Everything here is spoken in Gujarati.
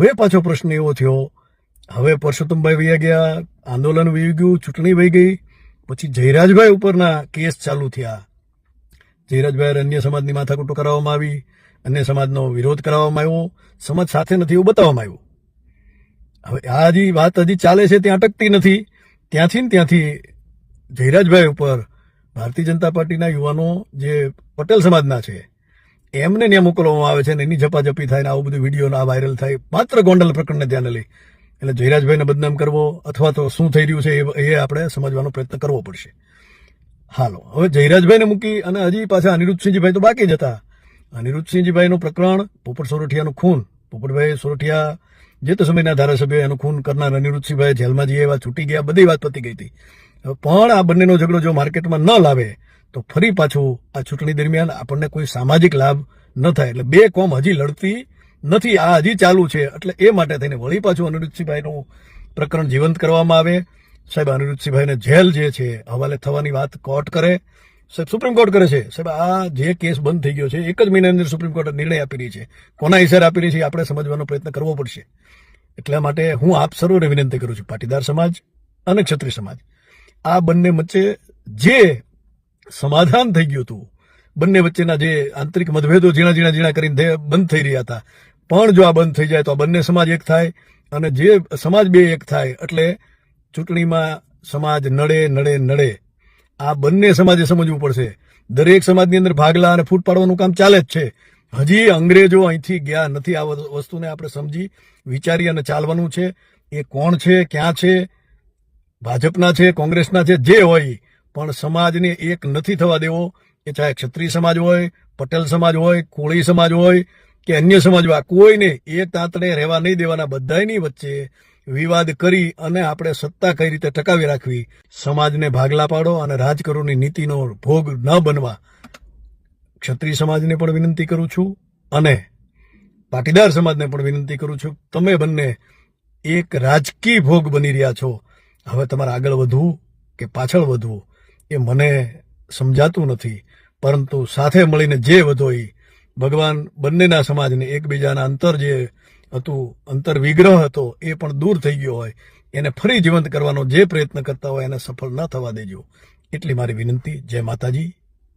હવે પાછો પ્રશ્ન એવો થયો, હવે પરસોત્તમભાઈ વૈયા ગયા, આંદોલન વહી ગયું, ચૂંટણી વહી ગઈ, પછી જયરાજભાઈ ઉપરના કેસ ચાલુ થયા. જયરાજભાઈ અન્ય સમાજની માથાકૂટો કરાવવામાં આવી, અન્ય સમાજનો વિરોધ કરાવવામાં આવ્યો, સમાજ સાથે નથી એવું બતાવવામાં આવ્યું. હવે આ હજી વાત હજી ચાલે છે, ત્યાં અટકતી નથી. ત્યાંથી ને ત્યાંથી જયરાજભાઈ ઉપર ભારતીય જનતા પાર્ટીના યુવાનો જે પટેલ સમાજના છે એમને ત્યાં મોકલવામાં આવે છે ને એની ઝપાઝપી થાય ને આવું બધું વીડિયો આ વાયરલ થાય. માત્ર ગોંડલ પ્રકરણને ધ્યાને લઈ. એટલે જયરાજભાઈને બદનામ કરવો અથવા તો શું થઈ રહ્યું છે એ આપણે સમજવાનો પ્રયત્ન કરવો પડશે. હાલો, હવે જયરાજભાઈને મૂકી અને હજી પાછા અનિરુદ્ધસિંહજીભાઈ તો બાકી જ હતા. અનિરુદ્ધસિંહજીભાઈનું પ્રકરણ, પોપટ સોરઠિયાનું ખૂન. પોપટભાઈ સોરઠિયા જે તે સમયના ધારાસભ્ય, એનું ખૂન કરનાર અનિરુદ્ધસિંહભાઈ જેલમાં જઈએ એવા છૂટી ગયા, બધી વાત પતી ગઈ હતી. પણ આ બંનેનો ઝઘડો જો માર્કેટમાં ન લાવે તો ફરી પાછું આ ચૂંટણી દરમિયાન આપણને કોઈ સામાજિક લાભ ન થાય. એટલે બે કોમ હજી લડતી નથી, આ હજી ચાલુ છે. એટલે એ માટે થઈને વળી પાછું અનિરુદ્ધસિંહભાઈનું પ્રકરણ જીવંત કરવામાં આવે. સાહેબ, અનિરુદ્ધસિંહભાઈને જેલ જે છે, હવાલે થવાની વાત કોર્ટ કરે. સાહેબ, સુપ્રીમ કોર્ટ કરે છે. સાહેબ, આ જે કેસ બંધ થઈ ગયો છે, એક જ મહિનાની અંદર સુપ્રીમ કોર્ટે નિર્ણય આપી રહી છે. કોના હિસારે આપી રહી છે આપણે સમજવાનો પ્રયત્ન કરવો પડશે. એટલા માટે હું આપ સર્વને વિનંતી કરું છું, પાટીદાર સમાજ અને ક્ષત્રિય સમાજ. આ બંને વચ્ચે જે સમાધાન થઈ ગયું હતું. બંને વચ્ચેના જે આંતરિક મતભેદો ઝીણા ઝીણા ઝીણા કરીને બંધ થઈ રહ્યા હતા. પણ જો આ બંધ થઈ જાય તો આ બંને સમાજ એક થાય અને જે સમાજ બે એક થાય એટલે ચૂંટણીમાં સમાજ નડે નડે નડે. આ બંને સમાજે સમજવું પડશે. દરેક સમાજની અંદર ભાગલા અને ફૂટ પાડવાનું કામ ચાલે જ છે. હજી અંગ્રેજો અહીંથી ગયા નથી. આ વસ્તુને આપણે સમજી વિચારી અને ચાલવાનું છે. એ કોણ છે, ક્યાં છે? ભાજપના છે, કોંગ્રેસના છે, જે હોય. પણ સમાજને એક નથી થવા દેવો. એ ચાહે ક્ષત્રિય સમાજ હોય, પટેલ સમાજ હોય, કોળી સમાજ હોય કે અન્ય સમાજ હોય કોઈને એક તાંતણે રહેવા નહીં દેવાના બધાની વચ્ચે વિવાદ કરી અને આપણે સત્તા કઈ રીતે ટકાવી રાખવી, સમાજને ભાગલા પાડો અને રાજકરોની નીતિનો ભોગ ન બનવા. ક્ષત્રિય સમાજને પણ વિનંતી કરું છું અને પાટીદાર સમાજને પણ વિનંતી કરું છું. તમે બંને એક રાજકીય ભોગ બની રહ્યા છો. હવે તમારે આગળ વધવું કે પાછળ વધવું? એ મને સમજાતું નથી. પરંતુ સાથે મળીને જે વધો એ ભગવાન બંનેના સમાજને એકબીજાના અંતર જે હતું અંતર વિગ્રહ હતો, એ પણ દૂર થઈ ગયો હોય, એને ફરી જીવંત કરવાનો જે પ્રયત્ન કરતા હોય એને સફળ ન થવા દેજો. એટલી મારી વિનંતી. જય માતાજી.